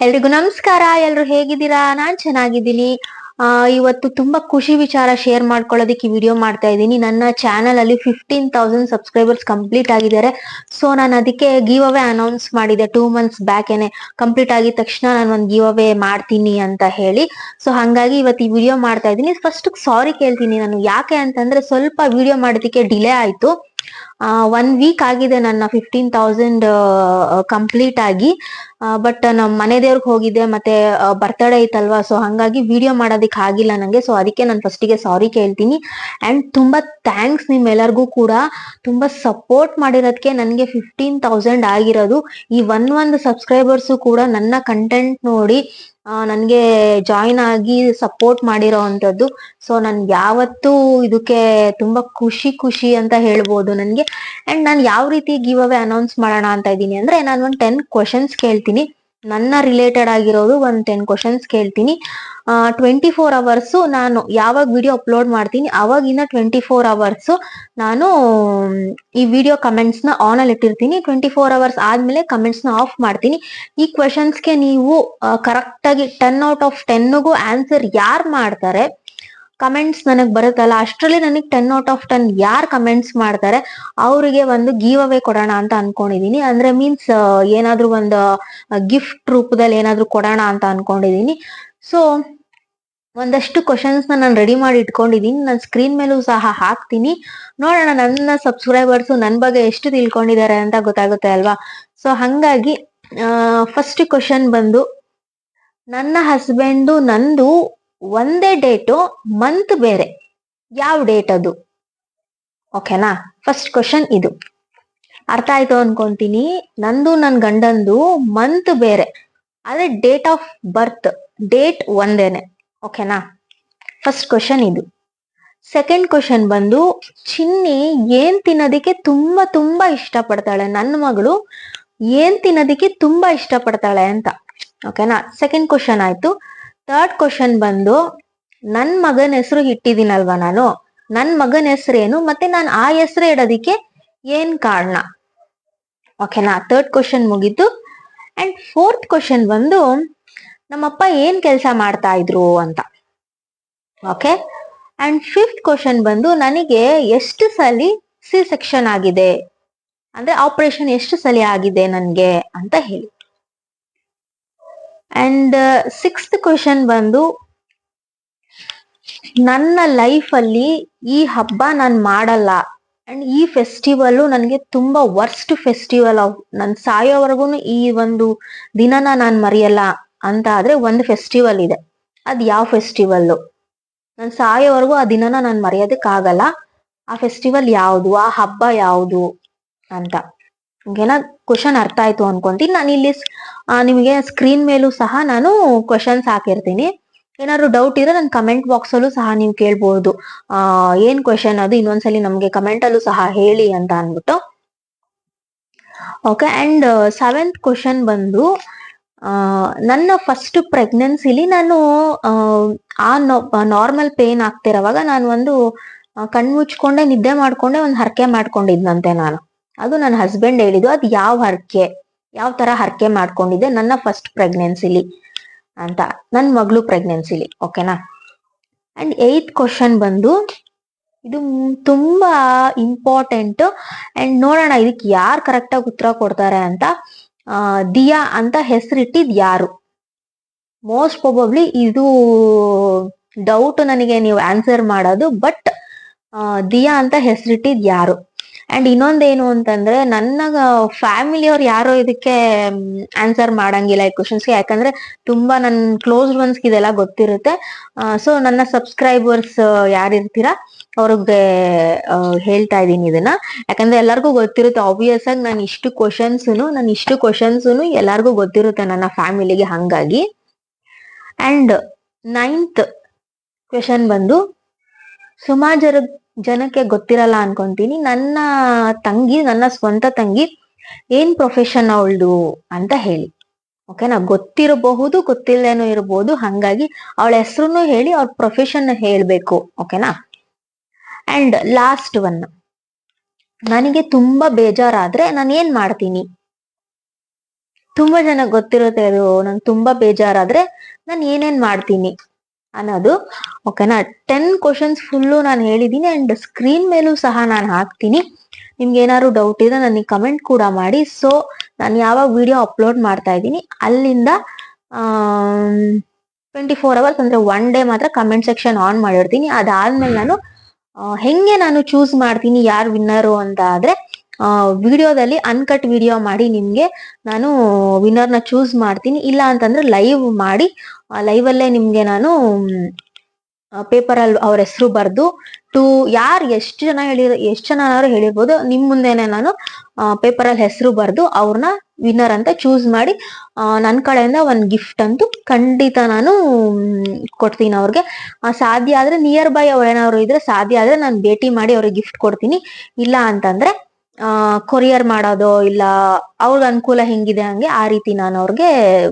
ಎಲ್ರಿಗೂ ನಮಸ್ಕಾರ. ಎಲ್ರು ಹೇಗಿದ್ದೀರಾ? ನಾನ್ ಚೆನ್ನಾಗಿದ್ದೀನಿ. ಆ, ಇವತ್ತು ತುಂಬಾ ಖುಷಿ ವಿಚಾರ ಶೇರ್ ಮಾಡ್ಕೊಳ್ಳೋದಕ್ಕೆ ವಿಡಿಯೋ ಮಾಡ್ತಾ ಇದ್ದೀನಿ. ನನ್ನ ಚಾನಲ್ ಅಲ್ಲಿ ಫಿಫ್ಟೀನ್ ತೌಸಂಡ್ ಸಬ್ಸ್ಕ್ರೈಬರ್ಸ್ ಕಂಪ್ಲೀಟ್ ಆಗಿದ್ದಾರೆ. ಸೊ ನಾನು ಅದಕ್ಕೆ ಗಿವ್ ಅವೇ ಅನೌನ್ಸ್ ಮಾಡಿದೆ ಟೂ ಮಂತ್ಸ್ ಬ್ಯಾಕ್ ಏನೆ. ಕಂಪ್ಲೀಟ್ ಆಗಿದ ತಕ್ಷಣ ನಾನು ಒಂದು ಗಿವ್ ಅವೇ ಮಾಡ್ತೀನಿ ಅಂತ ಹೇಳಿ. ಸೊ ಹಂಗಾಗಿ ಇವತ್ತು ಈ ವಿಡಿಯೋ ಮಾಡ್ತಾ ಇದ್ದೀನಿ. ಫಸ್ಟ್ ಸಾರಿ ಕೇಳ್ತೀನಿ ನಾನು. ಯಾಕೆ ಅಂತಂದ್ರೆ ಸ್ವಲ್ಪ ವಿಡಿಯೋ ಮಾಡೋದಕ್ಕೆ ಡಿಲೇ ಆಯ್ತು. ಒನ್ ವೀಕ್ ಆಗಿದೆ ನನ್ನ ಫಿಫ್ಟೀನ್ ತೌಸಂಡ್ ಕಂಪ್ಲೀಟ್ ಆಗಿ. ಬಟ್ ನಮ್ಮ ಮನೆ ದೇವ್ರಿಗೆ ಹೋಗಿದ್ದೆ, ಮತ್ತೆ ಬರ್ತಡೇ ಐತಲ್ವಾ ಸೊ ಹಂಗಾಗಿ ವಿಡಿಯೋ ಮಾಡೋದಕ್ಕೆ ಆಗಿಲ್ಲ ನಂಗೆ ಸೊ ಅದಕ್ಕೆ ನಾನು ಫಸ್ಟಿಗೆ ಸಾರಿ ಕೇಳ್ತೀನಿ. ಅಂಡ್ ತುಂಬಾ ಥ್ಯಾಂಕ್ಸ್ ನಿಮ್ಮೆಲ್ಲರಿಗೂ ಕೂಡ. ತುಂಬಾ ಸಪೋರ್ಟ್ ಮಾಡಿರೋದಕ್ಕೆ ನನಗೆ ಫಿಫ್ಟೀನ್ ತೌಸಂಡ್ ಆಗಿರೋದು. ಈ ಒನ್ ಒಂದು ಸಬ್ಸ್ಕ್ರೈಬರ್ಸು ಕೂಡ ನನ್ನ ಕಂಟೆಂಟ್ ನೋಡಿ ನನಗೆ ಜಾಯಿನ್ ಆಗಿ ಸಪೋರ್ಟ್ ಮಾಡಿರೋ ಅಂಥದ್ದು. ಸೊ ನಾನು ಯಾವತ್ತೂ ಇದಕ್ಕೆ ತುಂಬಾ ಖುಷಿ ಖುಷಿ ಅಂತ ಹೇಳ್ಬೋದು ನನಗೆ. ಅಂಡ್ ನಾನು ಯಾವ ರೀತಿ ಗಿವ್ ಅವೇ ಅನೌನ್ಸ್ ಮಾಡೋಣ ಅಂತ ಇದ್ದೀನಿ ಅಂದ್ರೆ ನಾನು ಒಂದು ಟೆನ್ ಕ್ವಶನ್ಸ್ ಕೇಳ್ತೀನಿ. ನನ್ನ ರಿಲೇಟೆಡ್ ಆಗಿರೋದು ಒಂದು ಟೆನ್ ಕ್ವಶನ್ಸ್ ಕೇಳ್ತೀನಿ. ಟ್ವೆಂಟಿ ಫೋರ್ ಅವರ್ಸು ನಾನು ಯಾವಾಗ ವಿಡಿಯೋ ಅಪ್ಲೋಡ್ ಮಾಡ್ತೀನಿ, ಅವಾಗಿನ ಟ್ವೆಂಟಿ ಫೋರ್ ಅವರ್ಸು ನಾನು, ಈ ವಿಡಿಯೋ ಕಮೆಂಟ್ಸ್ನ ಆನ್ ಅಲ್ಲಿ ಇಟ್ಟಿರ್ತೀನಿ. ಟ್ವೆಂಟಿ ಫೋರ್ ಅವರ್ಸ್ ಆದ್ಮೇಲೆ ಕಮೆಂಟ್ಸ್ನ ಆಫ್ ಮಾಡ್ತೀನಿ. ಈ ಕ್ವಶನ್ಸ್ಗೆ ನೀವು ಕರೆಕ್ಟ್ ಆಗಿ ಟೆನ್ ಔಟ್ ಆಫ್ ಟೆನ್ಗೂ ಆನ್ಸರ್ ಯಾರು ಮಾಡ್ತಾರೆ ಕಮೆಂಟ್ಸ್ ನನಗೆ ಬರುತ್ತಲ್ಲ, ಅಷ್ಟರಲ್ಲಿ ನನಗೆ ಟೆನ್ ಔಟ್ ಆಫ್ ಟೆನ್ ಯಾರು ಕಮೆಂಟ್ಸ್ ಮಾಡ್ತಾರೆ, ಅವರಿಗೆ ಒಂದು ಗೀವ್ ಅವೇ ಕೊಡೋಣ ಅಂತ ಅನ್ಕೊಂಡಿದೀನಿ. ಅಂದ್ರೆ ಮೀನ್ಸ್ ಏನಾದ್ರೂ ಒಂದು ಗಿಫ್ಟ್ ರೂಪದಲ್ಲಿ ಏನಾದ್ರೂ ಕೊಡೋಣ ಅಂತ ಅನ್ಕೊಂಡಿದೀನಿ. ಸೊ ಒಂದಷ್ಟು ಕ್ವಶನ್ಸ್ ನಾನು ರೆಡಿ ಮಾಡಿ ಇಟ್ಕೊಂಡಿದ್ದೀನಿ ನನ್ನ ಸ್ಕ್ರೀನ್ ಮೇಲೂ ಸಹ ಹಾಕ್ತೀನಿ. ನೋಡೋಣ ನನ್ನ ಸಬ್ಸ್ಕ್ರೈಬರ್ಸ್ ನನ್ನ ಬಗ್ಗೆ ಎಷ್ಟು ತಿಳ್ಕೊಂಡಿದ್ದಾರೆ ಅಂತ ಗೊತ್ತಾಗುತ್ತೆ ಅಲ್ವಾ? ಸೊ ಹಂಗಾಗಿ ಫಸ್ಟ್ ಕ್ವಶನ್ ಬಂದು, ನನ್ನ ಹಸ್ಬೆಂಡು ನಂದು ಒಂದೇ ಡೇಟು ಮಂತ್ ಬೇರೆ. ಯಾವ ಡೇಟ್ ಅದು? ಓಕೆನಾ ಫಸ್ಟ್ ಕ್ವಶನ್ ಇದು. ಅರ್ಥ ಆಯ್ತು ಅನ್ಕೊಂತೀನಿ. ನಂದು ನನ್ನ ಗಂಡಂದು ಮಂತ್ ಬೇರೆ. ಅದೇ ಡೇಟ್ ಆಫ್ ಬರ್ತ್ ಡೇಟ್ ಒಂದೇನೆ. ಓಕೆನಾ ಫಸ್ಟ್ ಕ್ವಶನ್ ಇದು. ಸೆಕೆಂಡ್ ಕ್ವಶನ್ ಬಂದು, ಚಿನ್ನಿ ಏನ್ ತಿನ್ನೋದಕ್ಕೆ ತುಂಬಾ ತುಂಬಾ ಇಷ್ಟಪಡ್ತಾಳೆ? ನನ್ನ ಮಗಳು ಏನ್ ತಿನ್ನೋದಕ್ಕೆ ತುಂಬಾ ಇಷ್ಟಪಡ್ತಾಳೆ ಅಂತ. ಓಕೆನಾ ಸೆಕೆಂಡ್ ಕ್ವಶನ್ ಆಯ್ತು. ಥರ್ಡ್ ಕ್ವಶನ್ ಬಂದು, ನನ್ ಮಗನ ಹೆಸರು ಇಟ್ಟಿದ್ದೀನಲ್ವ ನಾನು? ನನ್ ಮಗನ ಹೆಸರೇನು? ಮತ್ತೆ ನಾನು ಆ ಹೆಸರು ಇಡೋದಿಕ್ಕೆ ಏನ್ ಕಾರಣ? ಓಕೆನಾ ಥರ್ಡ್ ಕ್ವಶನ್ ಮುಗೀತು. ಅಂಡ್ ಫೋರ್ತ್ ಕ್ವಶನ್ ಬಂದು, ನಮ್ಮಪ್ಪ ಏನ್ ಕೆಲಸ ಮಾಡ್ತಾ ಇದ್ರು? ಅಂತ. ಓಕೆ ಅಂಡ್ ಫಿಫ್ತ್ ಕ್ವಶನ್ ಬಂದು, ನನಗೆ ಎಷ್ಟು ಸಲಿ ಸಿ ಸೆಕ್ಷನ್ ಆಗಿದೆ? ಅಂದ್ರೆ ಆಪರೇಷನ್ ಎಷ್ಟು ಸಲಿ ಆಗಿದೆ ನನಗೆ? ಅಂತ ಹೇಳಿ. ಅಂಡ್ ಸಿಕ್ಸ್ತ್ ಕ್ವಶನ್ ಬಂದು, ನನ್ನ ಲೈಫ್ ಅಲ್ಲಿ ಈ ಹಬ್ಬ ನಾನು ಮಾಡಲ್ಲ. ಅಂಡ್ ಈ ಫೆಸ್ಟಿವಲ್ ನನಗೆ ತುಂಬಾ ವರ್ಸ್ಟ್ ಫೆಸ್ಟಿವಲ್ ನನ್ ಸಾಯೋವರೆಗೂ ಈ ಒಂದು ದಿನನ ನಾನು ಮರೆಯಲ್ಲ ಅಂತ ಆದ್ರೆ ಒಂದು ಫೆಸ್ಟಿವಲ್ ಇದೆ. ಅದ್ ಯಾವ ಫೆಸ್ಟಿವಲ್ ನಾನು ಸಾಯೋವರೆಗೂ ಆ ದಿನನ ನಾನು ಮರೆಯೋದಕ್ಕಾಗಲ್ಲ. ಆ ಫೆಸ್ಟಿವಲ್ ಯಾವುದು? ಆ ಹಬ್ಬ ಯಾವುದು? ಅಂತ. ಓಕೆನಾ ಕ್ವಶನ್ ಅರ್ಥ ಆಯ್ತು ಅನ್ಕೊಂತೀನಿ. ನಾನು ಇಲ್ಲಿ ನಿಮಗೆ ಸ್ಕ್ರೀನ್ ಮೇಲೂ ಸಹ ನಾನು ಕ್ವಶನ್ಸ್ ಹಾಕಿರ್ತೀನಿ. ಏನಾದ್ರು ಡೌಟ್ ಇದ್ರೆ ನನ್ನ ಕಮೆಂಟ್ ಬಾಕ್ಸ್ ಅಲ್ಲೂ ಸಹ ನೀವು ಕೇಳ್ಬೋದು. ಏನ್ ಕ್ವಶನ್ ಅದು? ಇನ್ನೊಂದ್ಸಲಿ ನಮ್ಗೆ ಕಮೆಂಟ್ ಅಲ್ಲೂ ಸಹ ಹೇಳಿ ಅಂತ ಅನ್ಬಿಟ್ಟು ಓಕೆ ಅಂಡ್ ಸೆವೆಂತ್ ಕ್ವಶನ್ ಬಂದು ನನ್ನ ಫಸ್ಟ್ ಪ್ರೆಗ್ನೆನ್ಸಿಲಿ ನಾನು, ಆ ನಾರ್ಮಲ್ ಪೇನ್ ಆಗ್ತಿರೋವಾಗ ನಾನು ಒಂದು ಕಣ್ಣು ಮುಚ್ಕೊಂಡೆ ನಿದ್ದೆ ಮಾಡ್ಕೊಂಡೆ, ಒಂದು ಹರಕೆ ಮಾಡ್ಕೊಂಡಿದ್ನಂತೆ ನಾನು. ಅದು ನನ್ನ ಹಸ್ಬೆಂಡ್ ಹೇಳಿದ್ದು. ಅದು ಯಾವ ಹರಕೆ? ಯಾವ ತರ ಹರಕೆ ಮಾಡ್ಕೊಂಡಿದ್ದೆ ನನ್ನ ಫಸ್ಟ್ ಪ್ರೆಗ್ನೆನ್ಸಿಲಿ ಅಂತ ನನ್ನ ಮಗಳು ಪ್ರೆಗ್ನೆನ್ಸಿಲಿ ಓಕೆನಾ ಅಂಡ್ ಏತ್ ಕ್ವಶನ್ ಬಂದು, ಇದು ತುಂಬಾ ಇಂಪಾರ್ಟೆಂಟ್ ಅಂಡ್ ನೋಡೋಣ ಇದಕ್ಕೆ ಯಾರು ಕರೆಕ್ಟಾಗಿ ಉತ್ತರ ಕೊಡ್ತಾರೆ ಅಂತ ದಿಯಾ ಅಂತ ಹೆಸರಿಟ್ಟಿದ್ ಯಾರು? ಮೋಸ್ಟ್ ಪ್ರೊಬಬ್ಲಿ ಇದು ಡೌಟ್ ನನಗೆ ನೀವು ಆನ್ಸರ್ ಮಾಡೋದು ಬಟ್ ದಿಯಾ ಅಂತ ಹೆಸರಿಟ್ಟಿದ್ ಯಾರು? ಅಂಡ್ ಇನ್ನೊಂದೇನು ಅಂತಂದ್ರೆ ನನ್ನ ಫ್ಯಾಮಿಲಿಯವ್ರು ಯಾರು ಇದಕ್ಕೆ ಆನ್ಸರ್ ಮಾಡಂಗಿಲ್ಲ ಈ ಕ್ವಶನ್ಸ್ಗೆ ಯಾಕಂದ್ರೆ ತುಂಬಾ ನನ್ನ ಕ್ಲೋಸ್ ಒನ್ಸ್ ಇದೆಲ್ಲ ಗೊತ್ತಿರುತ್ತೆ. ಸೊ ನನ್ನ ಸಬ್ಸ್ಕ್ರೈಬರ್ಸ್ ಯಾರಿರ್ತೀರಾ ಅವ್ರಿಗೆ ಹೇಳ್ತಾ ಇದ್ದೀನಿ ಇದನ್ನ. ಯಾಕಂದ್ರೆ ಎಲ್ಲರಿಗೂ ಗೊತ್ತಿರುತ್ತೆ ಆಬ್ವಿಯಸ್ ಆಗಿ ನಾನು ಇಷ್ಟು ಕ್ವಶನ್ಸ್ನು ನಾನು ಇಷ್ಟು ಕ್ವಶನ್ಸ್ನು ಎಲ್ಲರಿಗೂ ಗೊತ್ತಿರುತ್ತೆ ನನ್ನ ಫ್ಯಾಮಿಲಿಗೆ ಹಂಗಾಗಿ. ಅಂಡ್ ನೈನ್ತ್ ಕ್ವೆಶನ್ ಬಂದು, ಸುಮಾಜರ ಜನಕ್ಕೆ ಗೊತ್ತಿರಲ್ಲ ಅನ್ಕೊಂತೀನಿ. ನನ್ನ ತಂಗಿ, ನನ್ನ ಸ್ವಂತ ತಂಗಿ ಏನ್ ಪ್ರೊಫೆಷನ್ ಅವಳ್ದು ಅಂತ ಹೇಳಿ. ಓಕೆನಾ ಗೊತ್ತಿರಬಹುದು ಗೊತ್ತಿಲ್ಲದೇನೋ ಇರಬಹುದು ಹಂಗಾಗಿ ಅವಳ ಹೆಸರುನು ಹೇಳಿ ಅವ್ರ ಪ್ರೊಫೆಷನ್ ಹೇಳ್ಬೇಕು. ಓಕೆನಾ ಅಂಡ್ ಲಾಸ್ಟ್ ಒನ್ ನನಗೆ ತುಂಬಾ ಬೇಜಾರಾದ್ರೆ ನಾನು ಏನ್ ಮಾಡ್ತೀನಿ? ತುಂಬಾ ಜನ ಗೊತ್ತಿರುತ್ತೆ ಅದು. ನಂಗೆ ತುಂಬಾ ಬೇಜಾರಾದ್ರೆ ನಾನು ಏನೇನ್ ಮಾಡ್ತೀನಿ? ಅನ್ನೋದು ಓಕೆನಾ ಟೆನ್ ಕ್ವಶನ್ಸ್ ಫುಲ್ಲು ನಾನು ಹೇಳಿದ್ದೀನಿ ಅಂಡ್ ಸ್ಕ್ರೀನ್ ಮೇಲೂ ಸಹ ನಾನು ಹಾಕ್ತೀನಿ. ನಿಮ್ಗೆ ಏನಾದ್ರು ಡೌಟ್ ಇದ್ರೆ ನನಗೆ ಕಮೆಂಟ್ ಕೂಡ ಮಾಡಿ. ಸೊ ನಾನು ಯಾವಾಗ ವಿಡಿಯೋ ಅಪ್ಲೋಡ್ ಮಾಡ್ತಾ ಇದ್ದೀನಿ, ಅಲ್ಲಿಂದ ಟ್ವೆಂಟಿ ಫೋರ್ ಅವರ್ಸ್ ಅಂದ್ರೆ ಒನ್ ಡೇ ಮಾತ್ರ ಕಮೆಂಟ್ ಸೆಕ್ಷನ್ ಆನ್ ಮಾಡಿರ್ತೀನಿ. ಅದಾದ್ಮೇಲೆ ನಾನು ಹೆಂಗೆ ನಾನು ಚೂಸ್ ಮಾಡ್ತೀನಿ, ಯಾರು ವಿನ್ನರು ಅಂತ ಆದ್ರೆ ವಿಡಿಯೋದಲ್ಲಿ ಅನ್ಕಟ್ ವಿಡಿಯೋ ಮಾಡಿ ನಿಮ್ಗೆ ನಾನು ವಿನ್ನರ್ನ ಚೂಸ್ ಮಾಡ್ತೀನಿ. ಇಲ್ಲ ಅಂತಂದ್ರೆ ಲೈವ್ ಮಾಡಿ ಲೈವ್ ಅಲ್ಲೇ ನಿಮ್ಗೆ ನಾನು ಪೇಪರಲ್ಲಿ ಅವ್ರ ಹೆಸರು ಬರ್ದು ಟು ಯಾರು ಎಷ್ಟು ಜನ ಹೇಳಿರ ಎಷ್ಟು ಜನ ಹೇಳಿರ್ಬೋದು. ನಿಮ್ಮ ಮುಂದೆನೆ ನಾನು ಪೇಪರಲ್ಲಿ ಹೆಸರು ಬರ್ದು ಅವ್ರನ್ನ ವಿನ್ನರ್ ಅಂತ ಚೂಸ್ ಮಾಡಿ ನನ್ನ ಕಡೆಯಿಂದ ಒಂದು ಗಿಫ್ಟ್ ಅಂತೂ ಖಂಡಿತ ನಾನು ಕೊಡ್ತೀನಿ ಅವ್ರಿಗೆ. ಸಾಧ್ಯ ಆದ್ರೆ ನಿಯರ್ ಬೈ ಅವ್ರ ಏನಾದ್ರು ಇದ್ರೆ ಸಾಧ್ಯ ಆದ್ರೆ ನಾನು ಭೇಟಿ ಮಾಡಿ ಅವ್ರಿಗೆ ಗಿಫ್ಟ್ ಕೊಡ್ತೀನಿ. ಇಲ್ಲ ಅಂತಂದ್ರೆ ಕೊರಿಯರ್ ಮಾಡೋದು ಇಲ್ಲ ಅವ್ರ ಅನುಕೂಲ ಹೆಂಗಿದೆ ಹಂಗೆ ಆ ರೀತಿ ನಾನು ಅವ್ರಿಗೆ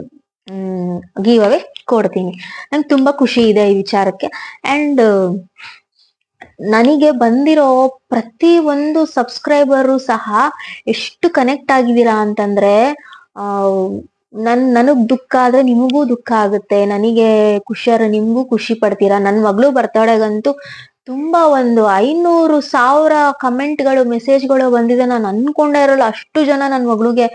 ಗೀವ್ ಅವೇ ಕೊಡ್ತೀನಿ. ನಂಗೆ ತುಂಬಾ ಖುಷಿ ಇದೆ ಈ ವಿಚಾರಕ್ಕೆ. ಅಂಡ್ ನನಗೆ ಬಂದಿರೋ ಪ್ರತಿ ಒಂದು ಸಬ್ಸ್ಕ್ರೈಬರು ಸಹ ಎಷ್ಟು ಕನೆಕ್ಟ್ ಆಗಿದ್ದೀರಾ ಅಂತಂದ್ರೆ, ಆ, ನನ್, ನನಗ್ ದುಃಖ ಆದ್ರೆ ನಿಮಗೂ ದುಃಖ ಆಗುತ್ತೆ. ನನಗೆ ಖುಷಿಯಾದ್ರೆ ನಿಮ್ಗೂ ಖುಷಿ ಪಡ್ತೀರಾ? ನನ್ ಮಗಳು ಬರ್ತಡೆಗಂತೂ ತುಂಬಾ ಒಂದು ಐನೂರು ಸಾವಿರ ಕಮೆಂಟ್ಗಳು, ಮೆಸೇಜ್ಗಳು ಬಂದಿದೆ. ನಾನು ಅನ್ಕೊಂಡೇ ಇರಲ್ಲ. ಅಷ್ಟು ಜನ ನನ್ನ ಮಗಳಿಗೆ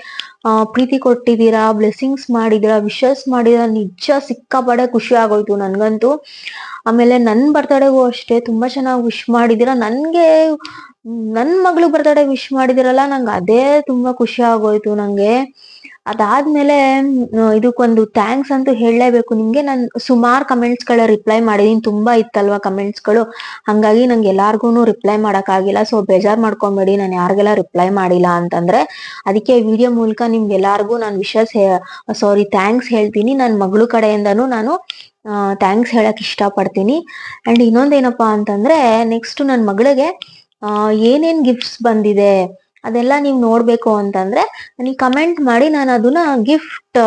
ಪ್ರೀತಿ ಕೊಟ್ಟಿದ್ದೀರಾ ಬ್ಲೆಸ್ಸಿಂಗ್ಸ್ ಮಾಡಿದೀರಾ ವಿಶಸ್ ಮಾಡಿದೀರಾ ನಿಜ ಸಿಕ್ಕಾಪಡೆ ಖುಷಿ ಆಗೋಯ್ತು ನನಗಂತೂ. ಆಮೇಲೆ ನನ್ನ ಬರ್ತಡೆಗೂ ಅಷ್ಟೇ ತುಂಬಾ ಚೆನ್ನಾಗಿ ವಿಶ್ ಮಾಡಿದೀರಾ ನನಗೆ ನನ್ನ ನನ್ ಮಗಳು ಬರ್ತಡೆ ವಿಶ್ ಮಾಡಿದಿರಲ್ಲ ನಂಗೆ ಅದೇ ತುಂಬಾ ಖುಷಿ ಆಗೋಯ್ತು ನಂಗೆ. ಅದಾದ್ಮೇಲೆ ಇದಕ್ಕೊಂದು ಥ್ಯಾಂಕ್ಸ್ ಅಂತೂ ಹೇಳಲೇಬೇಕು. ನಿಮ್ಗೆ ನಾನು ಸುಮಾರು ಕಮೆಂಟ್ಸ್ಗಳ ರಿಪ್ಲೈ ಮಾಡಿದೀನಿ. ತುಂಬಾ ಇತ್ತಲ್ವಾ ಕಮೆಂಟ್ಸ್ಗಳು. ಹಂಗಾಗಿ ನಂಗೆ ಎಲ್ಲಾರ್ಗು ರಿಪ್ಲೈ ಮಾಡೋಕ್ಕಾಗಿಲ್ಲ. ಸೊ ಬೇಜಾರ್ ಮಾಡ್ಕೊಂಬೇಡಿ. ನಾನು ಯಾರಿಗೆಲ್ಲ ರಿಪ್ಲೈ ಮಾಡಿಲ್ಲ ಅಂತಂದ್ರೆ, ಅದಕ್ಕೆ ವಿಡಿಯೋ ಮೂಲಕ ನಿಮ್ಗೆ ಎಲ್ಲಾರ್ಗು ನಾನು ವಿಶಸ್ ಸಾರಿ ಥ್ಯಾಂಕ್ಸ್ ಹೇಳ್ತೀನಿ. ನನ್ನ ಮಗಳು ಕಡೆಯಿಂದನೂ ನಾನು ಥ್ಯಾಂಕ್ಸ್ ಹೇಳಕ್ ಇಷ್ಟ ಪಡ್ತೀನಿ ಅಂಡ್ ಇನ್ನೊಂದೇನಪ್ಪ ಅಂತಂದ್ರೆ ನೆಕ್ಸ್ಟ್ ನನ್ನ ಮಗಳಿಗೆ ಏನೇನ್ ಗಿಫ್ಟ್ಸ್ ಬಂದಿದೆ? ಅದೆಲ್ಲ ನೀವು ನೋಡ್ಬೇಕು ಅಂತಂದ್ರೆ ನನಗೆ ಕಮೆಂಟ್ ಮಾಡಿ ನಾನು ಅದನ್ನ ಗಿಫ್ಟ್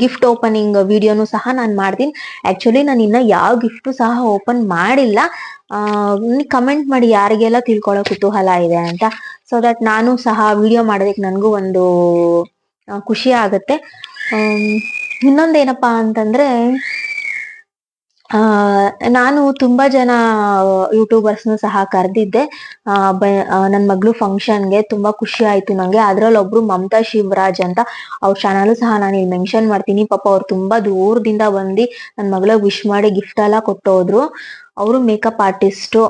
ಗಿಫ್ಟ್ ಓಪನಿಂಗ್ ವಿಡಿಯೋನು ಸಹ ನಾನು ಮಾಡ್ತೀನಿ. ಆಕ್ಚುಲಿ ನಾನು ಇನ್ನ ಯಾವ ಗಿಫ್ಟು ಸಹ ಓಪನ್ ಮಾಡಿಲ್ಲ. ಕಮೆಂಟ್ ಮಾಡಿ ಯಾರಿಗೆಲ್ಲ ತಿಳ್ಕೊಳ್ಳೋ ಕುತೂಹಲ ಇದೆ ಅಂತ. ಸೊ ದಟ್ ನಾನು ಸಹ ವಿಡಿಯೋ ಮಾಡೋದಕ್ಕೆ ನನಗೂ ಒಂದು ಖುಷಿ ಆಗುತ್ತೆ. ಇನ್ನೊಂದೇನಪ್ಪಾ ಅಂತಂದ್ರೆ ಆ, ನಾನು ತುಂಬಾ ಜನ ಯೂಟ್ಯೂಬರ್ಸ್ನು ಸಹ ಕರೆದಿದ್ದೆ. ನನ್ ಮಗಳು ಫಂಕ್ಷನ್ಗೆ ತುಂಬಾ ಖುಷಿ ಆಯ್ತು ನಂಗೆ. ಅದ್ರಲ್ಲಿ ಒಬ್ರು ಮಮತಾ ಶಿವರಾಜ್ ಅಂತ ಅವ್ರ ಚಾನಲ್ ಸಹ ನಾನು ಇಲ್ಲಿ ಮೆನ್ಷನ್ ಮಾಡ್ತೀನಿ. ಪಾಪ ಅವ್ರು ತುಂಬಾ ದೂರದಿಂದ ಬಂದು ನನ್ ಮಗಳಿಗೆ ವಿಶ್ ಮಾಡಿ ಗಿಫ್ಟ್ ಎಲ್ಲ ಕೊಟ್ಟೋದ್ರು. ಅವರು ಮೇಕಪ್ ಆರ್ಟಿಸ್ಟು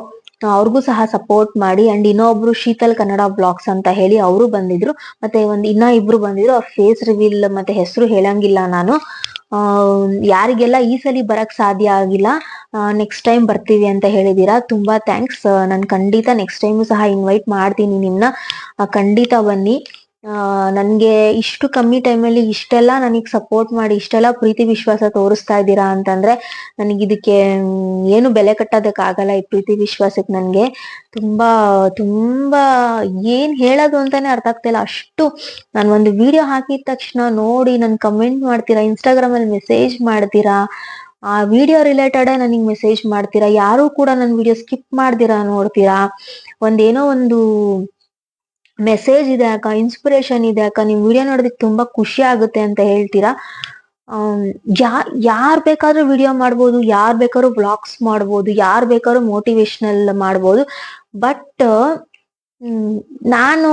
ಅವ್ರಿಗೂ ಸಹ ಸಪೋರ್ಟ್ ಮಾಡಿ ಅಂಡ್ ಇನ್ನೊಬ್ರು ಶೀತಲ್ ಕನ್ನಡ ಬ್ಲಾಗ್ಸ್ ಅಂತ ಹೇಳಿ ಅವರು ಬಂದಿದ್ರು. ಮತ್ತೆ ಒಂದ್ ಇನ್ನ ಇಬ್ರು ಬಂದಿದ್ರು. ಅವ್ರ ಫೇಸ್ ರಿವೀಲ್ ಮತ್ತೆ ಹೆಸರು ಹೇಳಂಗಿಲ್ಲ ನಾನು. ಆ, ಯಾರಿಗೆಲ್ಲ ಈ ಸಲಿ ಬರಕ್ ಸಾಧ್ಯ ಆಗಿಲ್ಲ ನೆಕ್ಸ್ಟ್ ಟೈಮ್ ಬರ್ತೀವಿ ಅಂತ ಹೇಳಿದೀರಾ, ತುಂಬಾ ಥ್ಯಾಂಕ್ಸ್ ನಾನು ಖಂಡಿತ ನೆಕ್ಸ್ಟ್ ಟೈಮ್ ಸಹ ಇನ್ವೈಟ್ ಮಾಡ್ತೀನಿ ನಿಮ್ನ. ಖಂಡಿತ ಬನ್ನಿ. ನನ್ಗೆ ಇಷ್ಟು ಕಮ್ಮಿ ಟೈಮಲ್ಲಿ ಇಷ್ಟೆಲ್ಲ ನನಗ್ ಸಪೋರ್ಟ್ ಮಾಡಿ, ಇಷ್ಟೆಲ್ಲ ಪ್ರೀತಿ ವಿಶ್ವಾಸ ತೋರಿಸ್ತಾ ಇದ್ದೀರಾ ಅಂತಂದ್ರೆ ನನಗೆ ಇದಕ್ಕೆ ಏನು ಬೆಲೆ ಕಟ್ಟೋದಕ್ಕಾಗಲ್ಲ ಈ ಪ್ರೀತಿ ವಿಶ್ವಾಸಕ್ಕೆ ನನಗೆ. ತುಂಬಾ ತುಂಬಾ ಏನ್ ಹೇಳೋದು ಅಂತಾನೆ ಅರ್ಥ ಆಗ್ತಿಲ್ಲ ಅಷ್ಟು ನಾನು ಒಂದು ವಿಡಿಯೋ ಹಾಕಿದ ತಕ್ಷಣ ನೋಡಿ ನನ್ ಕಮೆಂಟ್ ಮಾಡ್ತೀರಾ ಇನ್ಸ್ಟಾಗ್ರಾಮ್ ಅಲ್ಲಿ ಮೆಸೇಜ್ ಮಾಡ್ತೀರಾ, ಆ ವಿಡಿಯೋ ರಿಲೇಟೆಡ್ ನನಗೆ ಮೆಸೇಜ್ ಮಾಡ್ತೀರಾ, ಯಾರು ಕೂಡ ನನ್ನ ವಿಡಿಯೋ ಸ್ಕಿಪ್ ಮಾಡ್ದಿರಾ ನೋಡ್ತೀರಾ. ಒಂದೇನೋ ಒಂದು ಮೆಸೇಜ್ ಇದೆ ಅಕ್ಕ ಇನ್ಸ್ಪಿರೇಷನ್ ಇದೆ ಅಕ್ಕ ನಿಮ್ ವಿಡಿಯೋ ನೋಡೋದಕ್ಕೆ ತುಂಬಾ ಖುಷಿ ಆಗುತ್ತೆ ಅಂತ ಹೇಳ್ತೀರಾ? ಯಾ, ಯಾರ್ ಬೇಕಾದ್ರೂ ವಿಡಿಯೋ ಮಾಡ್ಬೋದು, ಯಾರ್ ಬೇಕಾದ್ರೂ ಬ್ಲಾಗ್ಸ್ ಮಾಡ್ಬೋದು, ಯಾರ್ ಬೇಕಾದ್ರೂ ಮೋಟಿವೇಶನಲ್ ಮಾಡ್ಬೋದು. ಬಟ್ ನಾನು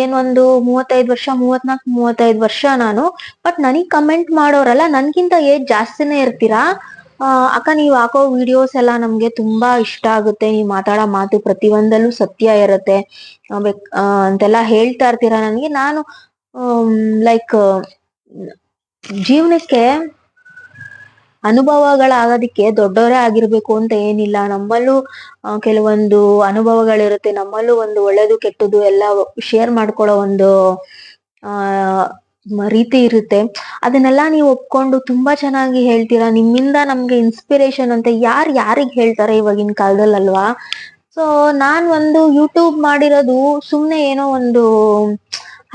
ಏನೊಂದು ಮೂವತ್ತೈದು ವರ್ಷ ಮೂವತ್ನಾಲ್ಕು ಮೂವತ್ತೈದು ವರ್ಷ ನಾನು ಬಟ್ ನನಗ್ ಕಮೆಂಟ್ ಮಾಡೋರಲ್ಲ, ನನ್ಗಿಂತ ಏಜ್ ಜಾಸ್ತಿನೇ ಇರ್ತೀರಾ? ಅಕ್ಕ ನೀವ್ ಹಾಕೋ ವಿಡಿಯೋಸ್ ಎಲ್ಲ ನಮ್ಗೆ ತುಂಬಾ ಇಷ್ಟ ಆಗುತ್ತೆ. ನೀವ್ ಮಾತಾಡೋ ಮಾತು ಪ್ರತಿಯೊಂದಲ್ಲೂ ಸತ್ಯ ಇರುತ್ತೆ. ಆ, ಆ, ಅಂತೆಲ್ಲ ಹೇಳ್ತಾ ಇರ್ತೀರಾ ನನ್ಗೆ? ನಾನು ಲೈಕ್ ಜೀವನಕ್ಕೆ ಅನುಭವಗಳಾಗೋದಿಕ್ಕೆ ದೊಡ್ಡವರೇ ಆಗಿರ್ಬೇಕು ಅಂತ ಏನಿಲ್ಲ. ನಮ್ಮಲ್ಲೂ ಆ, ಕೆಲವೊಂದು ಅನುಭವಗಳಿರುತ್ತೆ. ನಮ್ಮಲ್ಲೂ ಒಂದು ಒಳ್ಳೇದು ಕೆಟ್ಟದ್ದು ಎಲ್ಲ ಶೇರ್ ಮಾಡ್ಕೊಳ್ಳೋ ಒಂದು ಆ ರೀತಿ ಇರುತ್ತೆ. ಅದನ್ನೆಲ್ಲ ನೀವು ಒಪ್ಕೊಂಡು ತುಂಬಾ ಚೆನ್ನಾಗಿ ಹೇಳ್ತೀರಾ? ನಿಮ್ಮಿಂದ ನಮ್ಗೆ ಇನ್ಸ್ಪಿರೇಷನ್ ಅಂತ ಯಾರು ಯಾರಿಗ್ ಹೇಳ್ತಾರೆ ಇವಾಗಿನ ಕಾಲದಲ್ಲಲ್ವಾ? ಸೊ ನಾನ್ ಒಂದು ಯೂಟ್ಯೂಬ್ ಮಾಡಿರೋದು ಸುಮ್ನೆ ಏನೋ ಒಂದು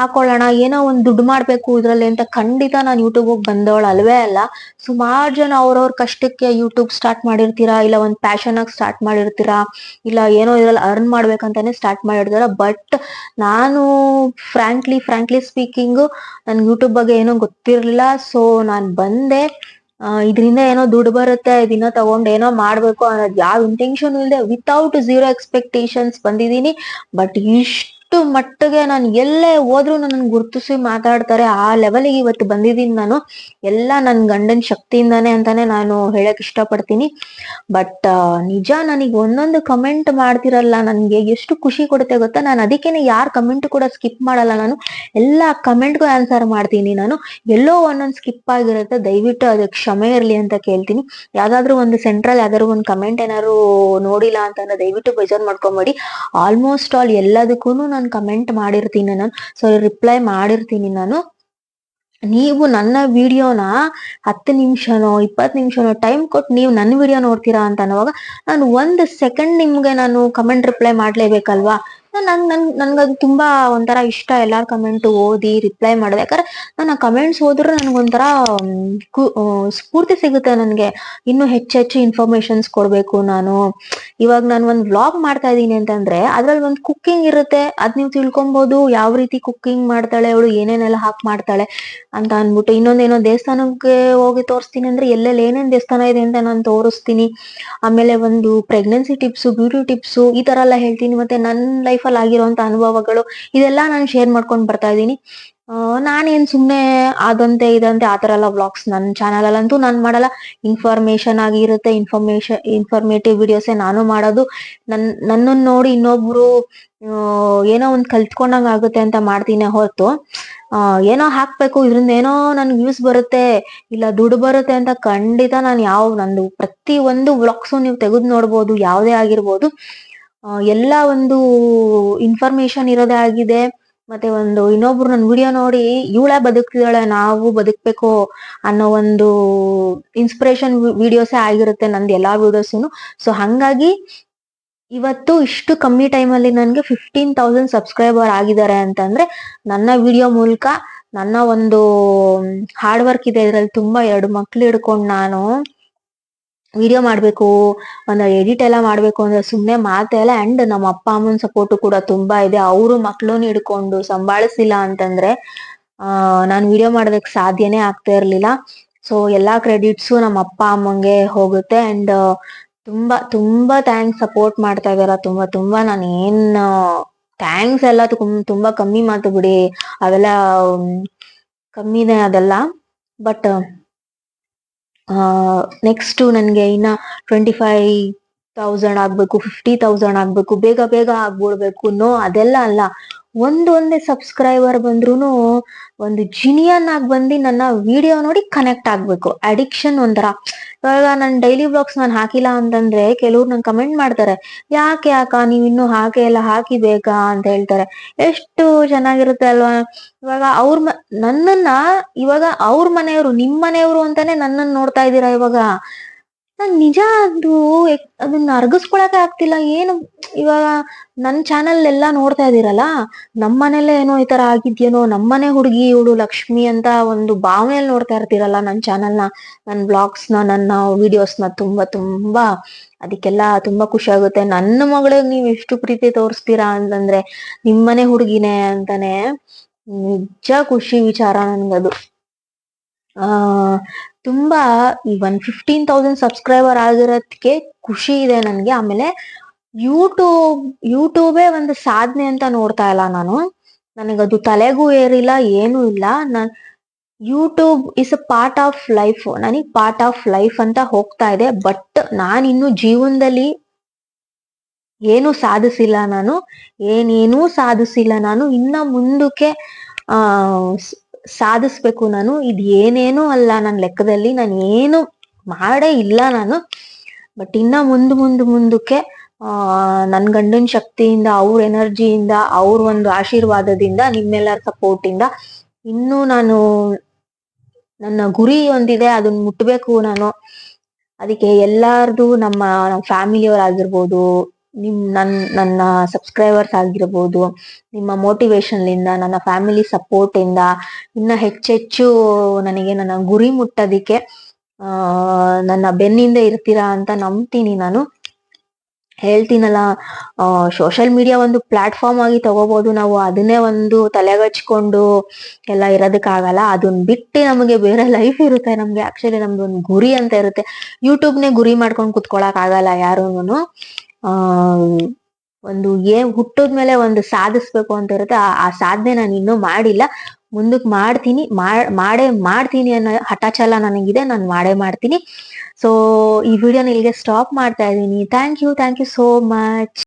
ಹಾಕೊಳ್ಳೋಣ, ಏನೋ ಒಂದ್ ದುಡ್ಡು ಮಾಡ್ಬೇಕು ಇದ್ರಲ್ಲಿ ಅಂತ ಖಂಡಿತ ನಾನು ಯೂಟ್ಯೂಬ್ ಬಂದವಳು ಅಲ್ವೇ ಅಲ್ಲ. ಸುಮಾರು ಜನ ಅವ್ರವ್ರ ಕಷ್ಟಕ್ಕೆ ಯೂಟ್ಯೂಬ್ ಸ್ಟಾರ್ಟ್ ಮಾಡಿರ್ತೀರಾ, ಇಲ್ಲ ಒಂದ್ ಪ್ಯಾಷನ್ ಆಗಿ ಸ್ಟಾರ್ಟ್ ಮಾಡಿರ್ತೀರಾ, ಇಲ್ಲ ಏನೋ ಇದ್ರಲ್ಲಿ ಅರ್ನ್ ಮಾಡ್ಬೇಕಂತಾನೆ ಸ್ಟಾರ್ಟ್ ಮಾಡಿರ್ತೀರ. ಬಟ್ ನಾನು ಫ್ರಾಂಕ್ಲಿ ಫ್ರಾಂಕ್ಲಿ ಸ್ಪೀಕಿಂಗ್ ನನ್ಗೆ ಯೂಟ್ಯೂಬ್ ಬಗ್ಗೆ ಏನೋ ಗೊತ್ತಿರ್ಲಿಲ್ಲ. ಸೊ ನಾನು ಬಂದೆ. ಇದರಿಂದ ಏನೋ ದುಡ್ಡು ಬರುತ್ತೆ ಇದನ್ನ ತಗೊಂಡ್ ಏನೋ ಮಾಡ್ಬೇಕು ಅನ್ನೋದು ಯಾವ ಇಂಟೆನ್ಷನ್ ಇಲ್ಲದೆ ವಿತೌಟ್ ಝೀರೋ ಎಕ್ಸ್ಪೆಕ್ಟೇಷನ್ಸ್ ಬಂದಿದೀನಿ ಬಟ್ ಇಷ್ಟು ಮಟ್ಟಿಗೆ ನಾನು ಎಲ್ಲೇ ಹೋದ್ರು ನನ್ನ ಗುರುತಿಸಿ ಮಾತಾಡ್ತಾರೆ. ಆ ಲೆವೆಲ್ಗೆ ಇವತ್ತು ಬಂದಿದ್ದೀನಿ ನಾನು. ಎಲ್ಲ ನನ್ನ ಗಂಡನ ಶಕ್ತಿಯಿಂದಾನೆ ಅಂತಾನೆ ನಾನು ಹೇಳಕ್ ಇಷ್ಟಪಡ್ತೀನಿ. ಬಟ್ ನಿಜ ನನಗೆ ಒಂದೊಂದು ಕಮೆಂಟ್ ಮಾಡ್ತಿರಲ್ಲ, ನನಗೆ ಎಷ್ಟು ಖುಷಿ ಕೊಡುತ್ತೆ ಗೊತ್ತಾ? ನಾನು ಅದಕ್ಕೇನೆ ಯಾರ ಕಮೆಂಟ್ ಕೂಡ ಸ್ಕಿಪ್ ಮಾಡಲ್ಲ ನಾನು. ಎಲ್ಲ ಕಮೆಂಟ್ಗೂ ಆನ್ಸರ್ ಮಾಡ್ತೀನಿ ನಾನು. ಎಲ್ಲೋ ಒಂದೊಂದು ಸ್ಕಿಪ್ ಆಗಿರುತ್ತೆ. ದಯವಿಟ್ಟು ಅದಕ್ಕೆ ಕ್ಷಮೆ ಇರಲಿ ಅಂತ ಕೇಳ್ತೀನಿ. ಯಾವ್ದಾದ್ರು ಒಂದು ಸೆಂಟ್ರಲ್ ಯಾವ್ದಾದ್ರು ಒಂದು ಕಮೆಂಟ್ ಏನಾದ್ರು ನೋಡಿಲ್ಲ ಅಂತ ದಯವಿಟ್ಟು ಬೇಜಾರ್ ಮಾಡ್ಕೊಂಬೇಡಿ. ಆಲ್ಮೋಸ್ಟ್ ಆಲ್ ಎಲ್ಲದಕ್ಕೂ ನಾನು ಕಮೆಂಟ್ ಮಾಡಿರ್ತೀನಿ ನಾನು. ಸಾರಿ ರಿಪ್ಲೈ ಮಾಡಿರ್ತೀನಿ ನಾನು. ನೀವು ನನ್ನ ವಿಡಿಯೋನ ಹತ್ತು ನಿಮಿಷನೋ, ಇಪ್ಪತ್ತು ನಿಮಿಷನೋ ಟೈಮ್ ಕೊಟ್ಟು ನೀವು ನನ್ನ ವಿಡಿಯೋ ನೋಡ್ತೀರಾ ಅಂತ ಅನ್ನುವಾಗ ನಾನು ಒಂದು ಸೆಕೆಂಡ್ ನಿಮ್ಗೆ ನಾನು ಕಮೆಂಟ್ ರಿಪ್ಲೈ ಮಾಡ್ಲೇಬೇಕಲ್ವಾ? ನನ್ ನನ್ ನನ್ಗದು ತುಂಬಾ ಒಂಥರ ಇಷ್ಟ ಎಲ್ಲಾರ್ ಕಮೆಂಟ್ ಓದಿ ರಿಪ್ಲೈ ಮಾಡೋದು. ಯಾಕಂದ್ರೆ ನಾನು ಆ ಕಮೆಂಟ್ಸ್ ಓದಿದ್ರೆ ನನಗೊಂಥರ ಸ್ಫೂರ್ತಿ ಸಿಗುತ್ತೆ ನನಗೆ. ಇನ್ನು ಹೆಚ್ಚೆಚ್ಚು ಇನ್ಫಾರ್ಮೇಶನ್ಸ್ ಕೊಡ್ಬೇಕು ನಾನು. ಇವಾಗ ನಾನು ಒಂದು ವ್ಲಾಗ್ ಮಾಡ್ತಾ ಇದ್ದೀನಿ ಅಂತಂದ್ರೆ, ಅದ್ರಲ್ಲಿ ಒಂದು ಕುಕ್ಕಿಂಗ್ ಇರುತ್ತೆ. ಅದ್ ನೀವು ತಿಳ್ಕೊಬಹುದು ಯಾವ ರೀತಿ ಕುಕ್ಕಿಂಗ್ ಮಾಡ್ತಾಳೆ, ಅವಳು ಏನೇನೆಲ್ಲ ಹಾಕಿ ಮಾಡ್ತಾಳೆ ಅಂತ ಅನ್ಬಿಟ್ಟು ಇನ್ನೊಂದೇನೋ ದೇವಸ್ಥಾನಕ್ಕೆ ಹೋಗಿ ತೋರಿಸ್ತೀನಿ ಅಂದ್ರೆ ಎಲ್ಲೆಲ್ಲಿ ಏನೇನ್ ದೇವಸ್ಥಾನ ಇದೆ ಅಂತ ನಾನು ತೋರಿಸ್ತೀನಿ. ಆಮೇಲೆ ಒಂದು ಪ್ರೆಗ್ನೆನ್ಸಿ ಟಿಪ್ಸ್ ಬ್ಯೂಟಿ ಟಿಪ್ಸ್ ಈ ತರ ಎಲ್ಲ ಹೇಳ್ತೀನಿ. ಮತ್ತೆ ನನ್ನ ಲೈಫ್ ಆಗಿರುವಂತ ಅನುಭವಗಳು ಇದೆಲ್ಲ ನಾನು ಶೇರ್ ಮಾಡ್ಕೊಂಡು ಬರ್ತಾ ಇದ್ದೀನಿ. ನಾನೇನ್ ಸುಮ್ನೆ ಆದಂತೆ ಇದಂತೆ ಆತರ ಎಲ್ಲ ವ್ಲಾಗ್ಸ್ ನನ್ನ ಚಾನಲ್ ಅಲ್ಲಂತೂ ನಾನು ಮಾಡಲ್ಲ. ಇನ್ಫಾರ್ಮೇಶನ್ ಆಗಿರುತ್ತೆ ಇನ್ಫಾರ್ಮೇಶನ್ ಇನ್ಫಾರ್ಮೇಟಿವ್ ವಿಡಿಯೋಸೇ ನಾನು ಮಾಡೋದು. ನನ್ ನನ್ನನ್ನು ನೋಡಿ ಇನ್ನೊಬ್ರು ಏನೋ ಒಂದ್ ಕಲ್ತ್ಕೊಂಡಂಗ ಆಗುತ್ತೆ ಅಂತ ಮಾಡ್ತೀನಿ ಹೊರತು. ಏನೋ ಹಾಕ್ಬೇಕು, ಇದ್ರಿಂದ ಏನೋ ನನ್ಗೆ ವ್ಯೂಸ್ ಬರುತ್ತೆ, ಇಲ್ಲ ದುಡ್ಡು ಬರುತ್ತೆ ಅಂತ ಖಂಡಿತ ನಾನು ಯಾವ, ನಂದು ಪ್ರತಿ ಒಂದು ವ್ಲಾಗ್ಸು ನೀವು ತೆಗೆದು ನೋಡ್ಬೋದು, ಯಾವುದೇ ಆಗಿರ್ಬೋದು. ಎಲ್ಲ ಒಂದು ಇನ್ಫಾರ್ಮೇಶನ್ ಇರೋದೇ ಆಗಿದೆ. ಮತ್ತೆ ಒಂದು ಇನ್ನೊಬ್ರು ನನ್ನ ವಿಡಿಯೋ ನೋಡಿ, ಇವಳೇ ಬದುಕ್ತಿದ್ದಾಳೆ, ನಾವು ಬದುಕ್ಬೇಕು ಅನ್ನೋ ಒಂದು ಇನ್ಸ್ಪಿರೇಷನ್ ವಿಡಿಯೋಸೇ ಆಗಿರುತ್ತೆ ನಂದು ಎಲ್ಲಾ ವಿಡಿಯೋಸೂನು ಸೊ ಹಂಗಾಗಿ ಇವತ್ತು ಇಷ್ಟು ಕಮ್ಮಿ ಟೈಮಲ್ಲಿ ನನಗೆ ಫಿಫ್ಟೀನ್ ತೌಸಂಡ್ ಸಬ್ಸ್ಕ್ರೈಬರ್ ಆಗಿದ್ದಾರೆ ಅಂತಂದ್ರೆ, ನನ್ನ ವಿಡಿಯೋ ಮೂಲಕ ನನ್ನ ಒಂದು ಹಾರ್ಡ್ ವರ್ಕ್ ಇದೆ. ಇದರಲ್ಲಿ ತುಂಬಾ ಎರಡು ಮಕ್ಳು ಹಿಡ್ಕೊಂಡು ನಾನು ವಿಡಿಯೋ ಮಾಡಬೇಕು, ಒಂದು ಎಡಿಟ್ ಎಲ್ಲ ಮಾಡಬೇಕು ಅಂದ್ರೆ ಸುಮ್ಮನೆ ಮಾತೇ ಅಲ್ಲ ಅಂಡ್ ನಮ್ಮ ಅಪ್ಪ ಅಮ್ಮನ ಸಪೋರ್ಟ್ ಕೂಡ ತುಂಬಾ ಇದೆ. ಅವರು ಮಕ್ಕಳನ್ನ ಹಿಡ್ಕೊಂಡು ಸಂಭಾಳಿಸಿಲ್ಲ ಅಂತಂದ್ರೆ ನಾನು ವಿಡಿಯೋ ಮಾಡೋದಕ್ಕೆ ಸಾಧ್ಯನೇ ಆಗ್ತಾ ಇರಲಿಲ್ಲ. ಸೊ ಎಲ್ಲಾ ಕ್ರೆಡಿಟ್ಸು ನಮ್ಮ ಅಪ್ಪ ಅಮ್ಮಂಗೆ ಹೋಗುತ್ತೆ ಅಂಡ್ ತುಂಬಾ ತುಂಬಾ ಥ್ಯಾಂಕ್ಸ್ ಸಪೋರ್ಟ್ ಮಾಡ್ತಾ ಇದಾರ. ತುಂಬಾ ತುಂಬಾ ನಾನು ಏನ್ ಥ್ಯಾಂಕ್ಸ್ ಎಲ್ಲ ತುಂಬಾ ಕಮ್ಮಿ ಮಾತು ಬಿಡಿ. ಅವೆಲ್ಲ, ಕಮ್ಮಿನೇ ಅದೆಲ್ಲ. ಬಟ್ ನೆಕ್ಸ್ಟ್ ನನ್ಗೆ ಇನ್ನ ಟ್ವೆಂಟಿ ಫೈವ್ ತೌಸಂಡ್ ಆಗ್ಬೇಕು ಫಿಫ್ಟಿ ತೌಸಂಡ್ ಆಗ್ಬೇಕು, ಬೇಗ ಬೇಗ ಆಗ್ಬಿಡ್ಬೇಕು ನೋ ಅದೆಲ್ಲ ಅಲ್ಲ. ಒಂದೊಂದೇ ಸಬ್ಸ್ಕ್ರೈಬರ್ ಬಂದ್ರು ಒಂದು ಜಿನಿಯನ್ ಆಗಿ ಬಂದು ನನ್ನ ವಿಡಿಯೋ ನೋಡಿ ಕನೆಕ್ಟ್ ಆಗ್ಬೇಕು. ಅಡಿಕ್ಷನ್ ಒಂಥರ. ಇವಾಗ ನನ್ ಡೈಲಿ ಬ್ಲಾಗ್ಸ್ ನಾನು ಹಾಕಿಲ್ಲ ಅಂತಂದ್ರೆ ಕೆಲವ್ರು ನನ್ ಕಮೆಂಟ್ ಮಾಡ್ತಾರೆ. ಯಾಕೆ ಯಾಕ ನೀವ್ ಇನ್ನು ಹಾಕೆ ಎಲ್ಲ ಹಾಕಿ ಬೇಕಾ ಅಂತ ಹೇಳ್ತಾರೆ. ಎಷ್ಟು ಚೆನ್ನಾಗಿರುತ್ತೆ ಅಲ್ವಾ? ಇವಾಗ ಅವ್ರ ನನ್ನನ್ನ ಇವಾಗ ಅವ್ರ ಮನೆಯವರು, ನಿಮ್ ಮನೆಯವರು ಅಂತಾನೆ ನನ್ನನ್ನ ನೋಡ್ತಾ ಇದ್ದೀರಾ ಇವಾಗ? ನಾನ್ ನಿಜ ಅದು ಅದನ್ನ ಅರ್ಗಿಸ್ಕೊಳಕ್ಕೆ ಆಗ್ತಿಲ್ಲ. ಏನು ಇವಾಗ ನನ್ ಚಾನೆಲ್ ಎಲ್ಲಾ ನೋಡ್ತಾ ಇದೀರಲ್ಲ ನಮ್ ಮನೇಲೆ ಏನೋ ಈ ತರ ಆಗಿದ್ಯೇನೋ, ನಮ್ಮನೆ ಹುಡುಗಿ ಇವಳು ಲಕ್ಷ್ಮಿ ಅಂತ ಒಂದು ಭಾವನೆಯಲ್ಲಿ ನೋಡ್ತಾ ಇರ್ತೀರಲ್ಲ ನನ್ ಚಾನೆಲ್ನ ನನ್ ಬ್ಲಾಗ್ಸ್ನ ನನ್ನ ವಿಡಿಯೋಸ್ನ ತುಂಬಾ ತುಂಬಾ, ಅದಕ್ಕೆಲ್ಲ ತುಂಬಾ ಖುಷಿ ಆಗುತ್ತೆ. ನನ್ನ ಮಗಳಿಗೆ ನೀವು ಎಷ್ಟು ಪ್ರೀತಿ ತೋರಿಸ್ತೀರಾ ಅಂತಂದ್ರೆ, ನಿಮ್ಮನೆ ಹುಡುಗಿನೇ ಅಂತಾನೆ ನಿಜ ಖುಷಿ ವಿಚಾರ ನನ್ಗದು. ಆ ತುಂಬಾ ಒನ್ ಫಿಫ್ಟೀನ್ ತೌಸಂಡ್ ಸಬ್ಸ್ಕ್ರೈಬರ್ ಆಗಿರೋದಕ್ಕೆ ಖುಷಿ ಇದೆ ನನಗೆ. ಆಮೇಲೆ ಯೂಟ್ಯೂಬ್ ಯೂಟ್ಯೂಬೇ ಒಂದು ಸಾಧನೆ ಅಂತ ನೋಡ್ತಾ ಇಲ್ಲ ನಾನು. ನನಗದು ತಲೆಗೂ ಏರಿಲ್ಲ, ಏನು ಇಲ್ಲ. ನಾನು YouTube is a part of life ನನಗೆ ಪಾರ್ಟ್ ಆಫ್ ಲೈಫ್ ಅಂತ ಹೋಗ್ತಾ ಇದೆ. ಬಟ್ ನಾನು ಇನ್ನು ಜೀವನದಲ್ಲಿ ಏನು ಸಾಧಿಸಿಲ್ಲ ನಾನು. ಏನೇನೂ ಸಾಧಿಸಿಲ್ಲ ನಾನು. ಇನ್ನ ಮುಂದಕ್ಕೆ, ಆ ಸಾಧಿಸ್ಬೇಕು ನಾನು. ಇದು ಏನೇನು ಅಲ್ಲ ನನ್ನ ಲೆಕ್ಕದಲ್ಲಿ. ನಾನು ಏನು ಮಾಡೇ ಇಲ್ಲ ನಾನು. ಬಟ್ ಇನ್ನ ಮುಂದ್ ಮುಂದ್ ಮುಂದಕ್ಕೆ ನನ್ನ ನನ್ ಗಂಡನ ಶಕ್ತಿಯಿಂದ, ಅವ್ರ ಎನರ್ಜಿಯಿಂದ, ಅವ್ರ ಒಂದು ಆಶೀರ್ವಾದದಿಂದ, ನಿಮ್ಮೆಲ್ಲರ ಸಪೋರ್ಟ್ ಇಂದ ಇನ್ನು ನಾನು ನನ್ನ ಗುರಿ ಒಂದಿದೆ. ಅದನ್ನ ಮುಟ್ಬೇಕು ನಾನು. ಅದಕ್ಕೆ ಎಲ್ಲಾರ್ದು ನಮ್ಮ ನಮ್ಮ ಫ್ಯಾಮಿಲಿ ಆಗಿರ್ಬೋದು ನಿಮ್ ನನ್, ನನ್ನ ಸಬ್ಸ್ಕ್ರೈಬರ್ಸ್ ಆಗಿರ್ಬೋದು, ನಿಮ್ಮ ಮೋಟಿವೇಶನ್ ಇಂದ ನನ್ನ ಫ್ಯಾಮಿಲಿ ಸಪೋರ್ಟ್ ಇಂದ, ಇನ್ನ ಹೆಚ್ಚೆಚ್ಚು ನನಗೆ ನನ್ನ ಗುರಿ ಮುಟ್ಟೋದಿಕ್ಕೆ ನನ್ನ ಬೆನ್ನಿಂದ ಇರ್ತೀರಾ ಅಂತ ನಂಬ್ತೀನಿ ನಾನು. ಹೇಳ್ತೀನಲ್ಲ ಸೋಷಿಯಲ್ ಮೀಡಿಯಾ ಒಂದು ಪ್ಲಾಟ್ಫಾರ್ಮ್ ಆಗಿ ತಗೋಬಹುದು ನಾವು. ಅದನ್ನೇ ಒಂದು ತಲೆಗಚ್ಕೊಂಡು ಎಲ್ಲ ಇರೋದಕ್ಕಾಗಲ್ಲ. ಅದನ್ನ ಬಿಟ್ಟು ನಮಗೆ ಬೇರೆ ಲೈಫ್ ಇರುತ್ತೆ. ನಮ್ಗೆ ಆಕ್ಚುಲಿ ನಮ್ದು ಒಂದು ಗುರಿ ಅಂತ ಇರುತ್ತೆ. ಯೂಟ್ಯೂಬ್ನೇ ಗುರಿ ಮಾಡ್ಕೊಂಡು ಕುತ್ಕೊಳಕ್ ಆಗಲ್ಲ ಯಾರೂನು ಆ, ಒಂದು ಏನ್ ಹುಟ್ಟಿದ್ಮೇಲೆ ಒಂದು ಸಾಧಿಸ್ಬೇಕು ಅಂತ ಇರುತ್ತೆ. ಆ- ಸಾಧನೆ ನಾನು ಇನ್ನೂ ಮಾಡಿಲ್ಲ. ಮುಂದಕ್ಕೆ ಮಾಡ್ತೀನಿ ಮಾಡ್- ಮಾಡೇ ಮಾಡ್ತೀನಿ ಅನ್ನೋ ಹಠಾಚಲ ನನಗಿದೆ. ನಾನು ಮಾಡೇ ಮಾಡ್ತೀನಿ. ಸೊ ಈ ವಿಡಿಯೋನ ಇಲ್ಲಿಗೆ ಸ್ಟಾಪ್ ಮಾಡ್ತಾ ಇದ್ದೀನಿ. Thank you thank you so much